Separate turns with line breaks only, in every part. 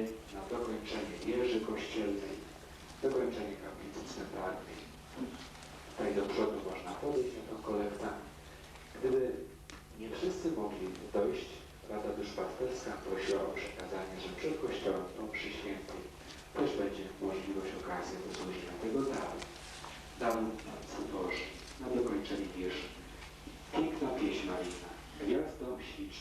na dokończenie wieży kościelnej, dokończenie kaplicy cmentarnej. Tutaj do przodu można podejść na tą kolektę. Gdyby nie wszyscy mogli dojść, Rada Duszpasterska prosiła o przekazanie, że przed kościołem po mszy świętej też będzie możliwość, okazja do złożenia tego daru. Daru Matce Bożej na dokończenie wieży. Piękna pieśń Marina, gwiazdo śliczna,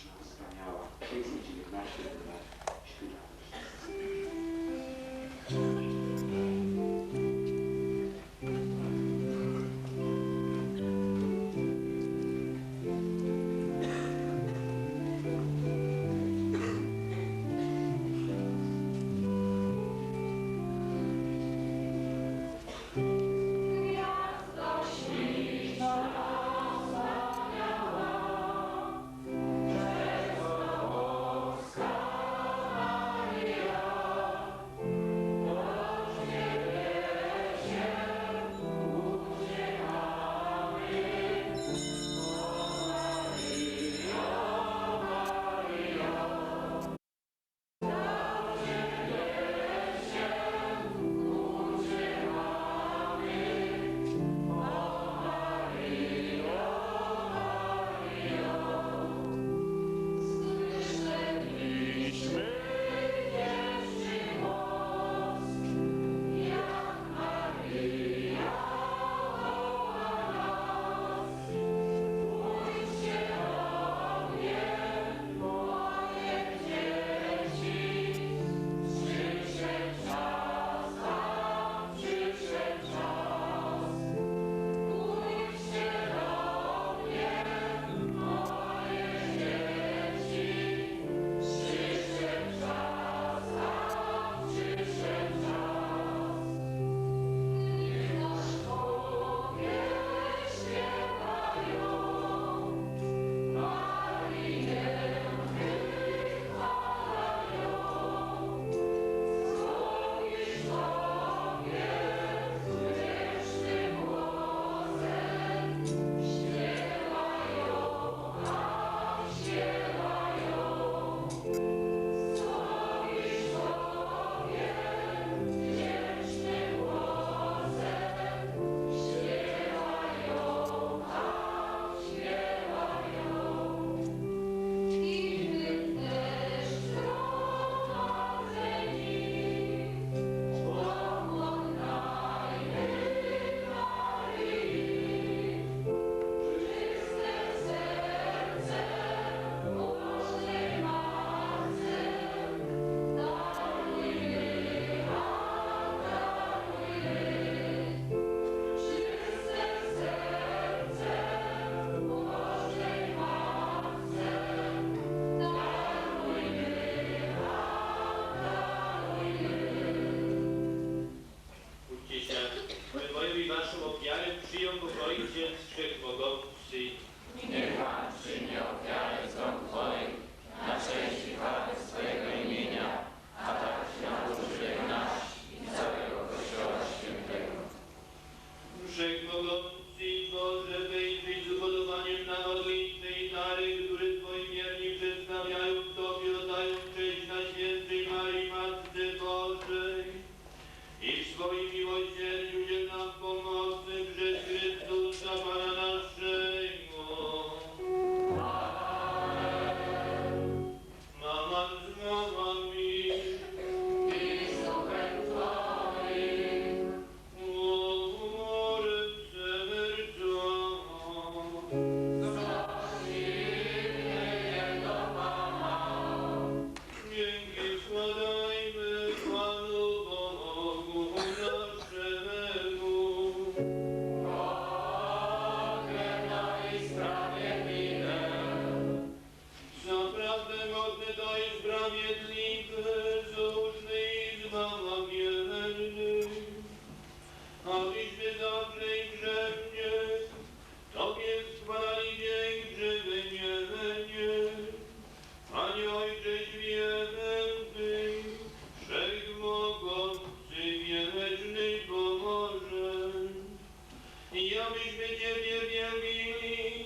byśmy Ciebie wielbili,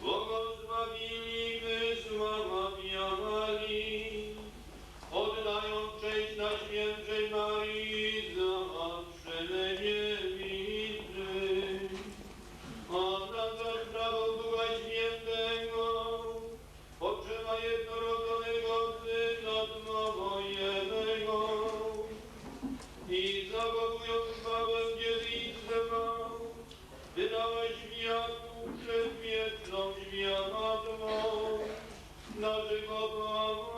błogosławili, wysławiali, oddając cześć na
Najświętszej Marii zawsze niewinny. A nam za sprawą Ducha Świętego potrzeba jednorodzonego Syna Twojego i zachowując chwałę dziedzictwa wydałeś światu przedwieczną światło naszego Pana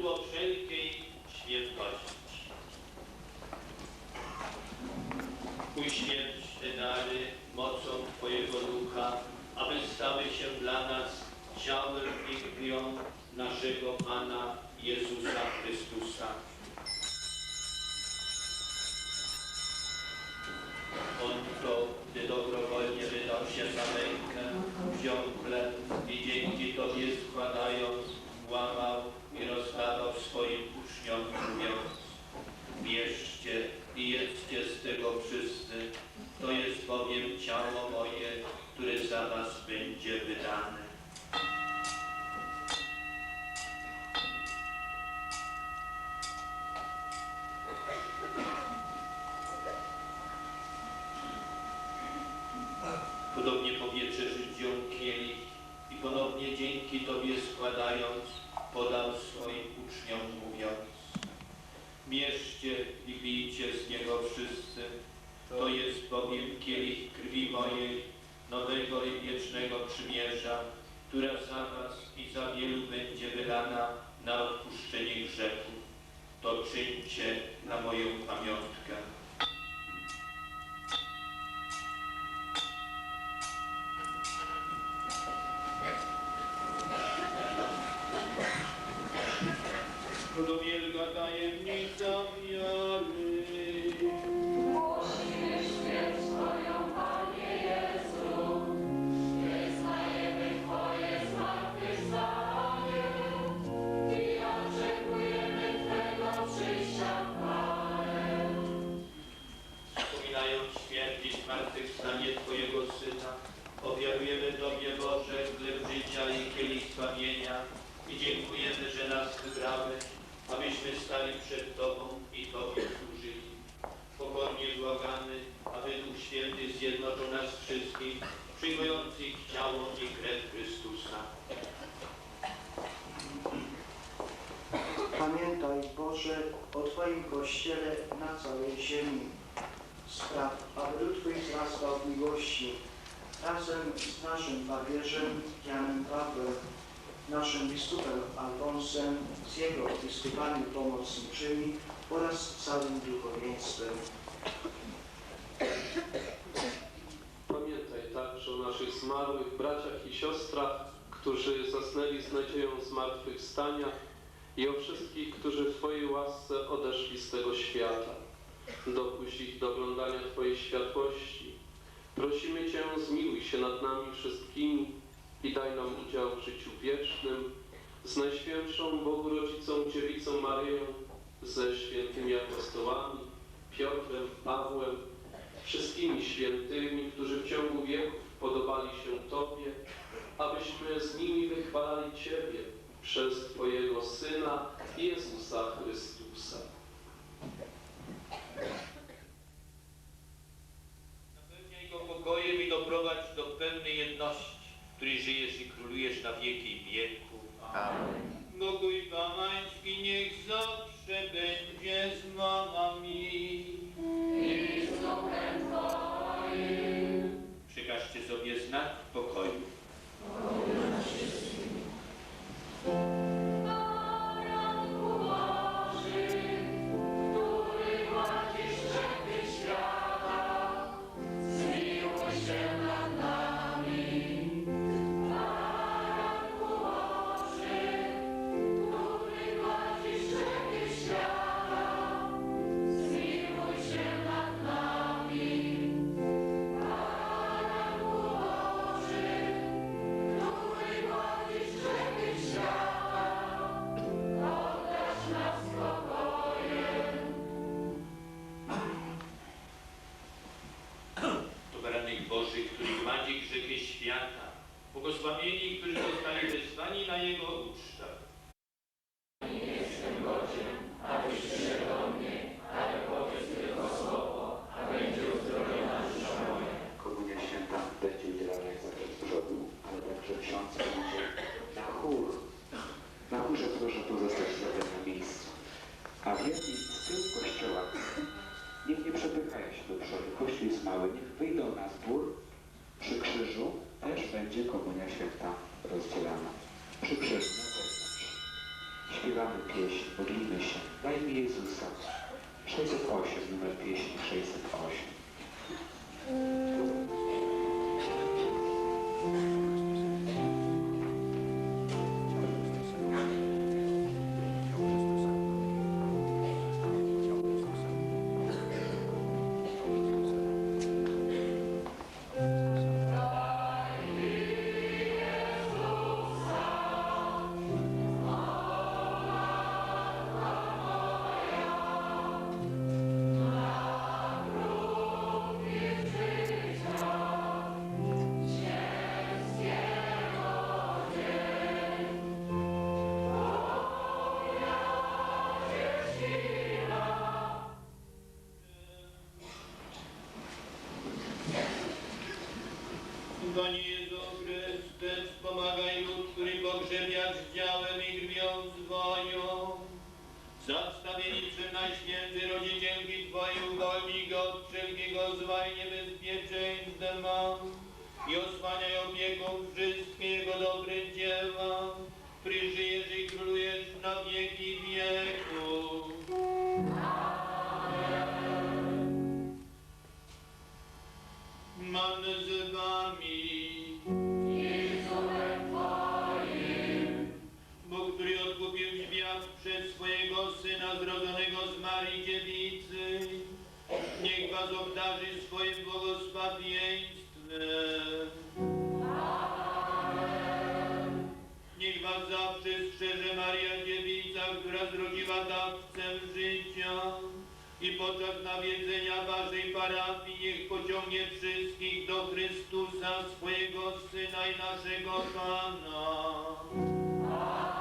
źródło wszelkiej świętości. Uświęć te dary mocą Twojego Ducha, aby stały się dla nas ciałem i krwią naszego Pana Jezusa Chrystusa. On to, gdy dobrowolnie wydał się za rękę, wziął chleb i dzięki Tobie składając, łamał i rozdawał swoim uczniom, mówiąc Bierzcie i jedzcie z tego wszyscy, to jest bowiem ciało moje, które za Was będzie wydane. Podobnie po wieczerzy wziął kielich i ponownie dzięki Tobie składając, podał swoim uczniom mówiąc Bierzcie i pijcie z niego wszyscy, to jest bowiem kielich krwi mojej, nowego i wiecznego przymierza, która za Was i za wielu będzie wylana na odpuszczenie grzechów. To czyńcie na moją pamiątkę.
Kościele na całej ziemi. Spraw, aby lud Twój wzrastał w miłości, razem z naszym papieżem Janem Pawłem, naszym biskupem Alfonsem, z jego biskupami pomocniczymi oraz całym duchowieństwem.
Pamiętaj także o naszych zmarłych braciach i siostrach, którzy zasnęli z nadzieją zmartwychwstania i o wszystkich, którzy w Twojej łasce odeszli z tego świata. Dopuść ich do oglądania Twojej światłości. Prosimy Cię, zmiłuj się nad nami wszystkimi i daj nam udział w życiu wiecznym z Najświętszą Bogu Rodzicą Dziewicą Maryją, ze świętymi apostołami, Piotrem, Pawłem, wszystkimi świętymi, którzy w ciągu wieków podobali się Tobie, abyśmy z nimi wychwalali Ciebie przez Twojego Syna Jezusa Chrystusa.
Napełniaj go pokojem i doprowadź do pełnej jedności, w której żyjesz i królujesz na wieki wieku.
Amen.
Bogu i Pałański niech Błogosławieni, którzy zostali wezwani na Jego ucztę.
Komunia Święta będzie udzielana jak zakres przodu, ale także ksiądz będzie na chór. Na chórze proszę pozostać sobie na miejscu. A wierni z tyłu kościoła niech nie przepychają się do przodu. Kościół jest mały, niech wyjdą na zbór. Przy krzyżu też będzie Komunia Święta rozdzielana. Przy krzyżu na zewnątrz. Śpiewamy pieśń, modlimy się. Daj mi Jezusa. 608, numer pieśni 608.
opieką wszystkie Jego dobre dzieła, który żyjesz i królujesz na wieki wieków. Mam z Wami
I duchem Twoim.
Bóg, który odkupił świat przez swojego Syna zrodzonego z Marii Dziewicy, niech was obdarzy swoim błogosławieństwem. pokuszenia i podczas nawiedzenia Waszej parafii niech pociągnie wszystkich do Chrystusa, swojego Syna i naszego Pana. Amen.